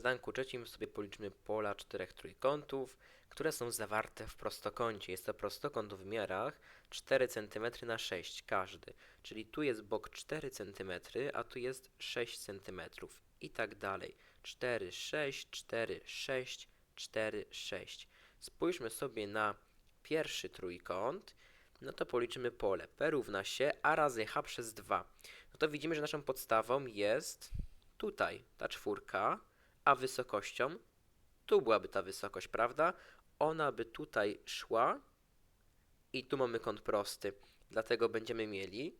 zadanku trzecim sobie policzmy pola czterech trójkątów, które są zawarte w prostokącie. Jest to prostokąt o wymiarach 4 cm na 6 każdy. Czyli tu jest bok 4 cm, a tu jest 6 cm i tak dalej. 4, 6, 4, 6, 4, 6. Spójrzmy sobie na pierwszy trójkąt, no to policzymy pole. P równa się A razy H przez 2. No to widzimy, że naszą podstawą jest tutaj ta czwórka, a wysokością tu byłaby ta wysokość, prawda? Ona by tutaj szła i tu mamy kąt prosty. Dlatego będziemy mieli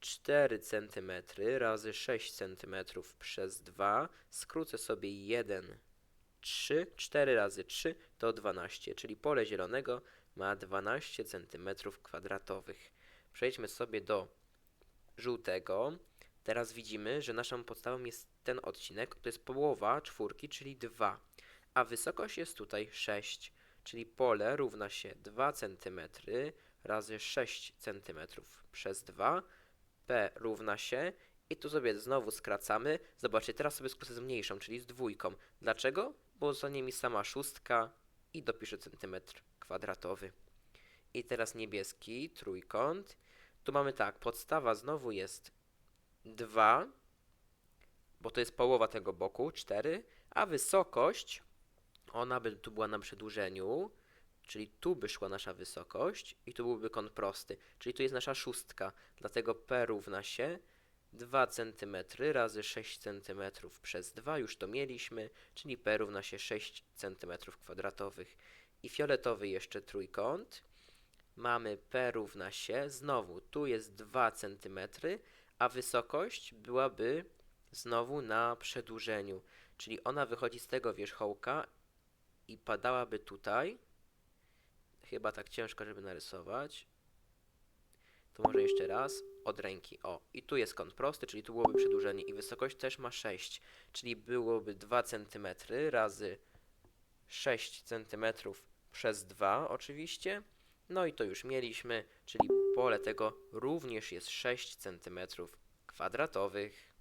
4 cm razy 6 cm przez 2. Skrócę sobie 1, 3. 4 razy 3 to 12, czyli pole zielonego ma 12 cm kwadratowych. Przejdźmy sobie do żółtego. Teraz widzimy, że naszą podstawą jest ten odcinek, to jest połowa czwórki, czyli 2, a wysokość jest tutaj 6, czyli pole równa się 2 cm razy 6 cm przez 2, p równa się i tu sobie znowu skracamy. Zobaczcie, teraz sobie skrócę z mniejszą, czyli z dwójką. Dlaczego? Bo zostanie mi sama szóstka i dopiszę centymetr kwadratowy. I teraz niebieski trójkąt. Tu mamy tak, podstawa znowu jest 2, bo to jest połowa tego boku, 4, a wysokość, ona by tu była na przedłużeniu, czyli tu by szła nasza wysokość i tu byłby kąt prosty, czyli tu jest nasza szóstka, dlatego P równa się 2 cm razy 6 cm przez 2, już to mieliśmy, czyli P równa się 6 cm kwadratowych. I fioletowy jeszcze trójkąt, mamy P równa się, znowu tu jest 2 cm, a wysokość byłaby znowu na przedłużeniu, czyli ona wychodzi z tego wierzchołka i padałaby tutaj. Chyba tak ciężko, żeby narysować. To może jeszcze raz od ręki. O, i tu jest kąt prosty, czyli tu byłoby przedłużenie i wysokość też ma 6, czyli byłoby 2 cm razy 6 cm przez 2 oczywiście. No i to już mieliśmy, czyli pole tego również jest 6 cm kwadratowych.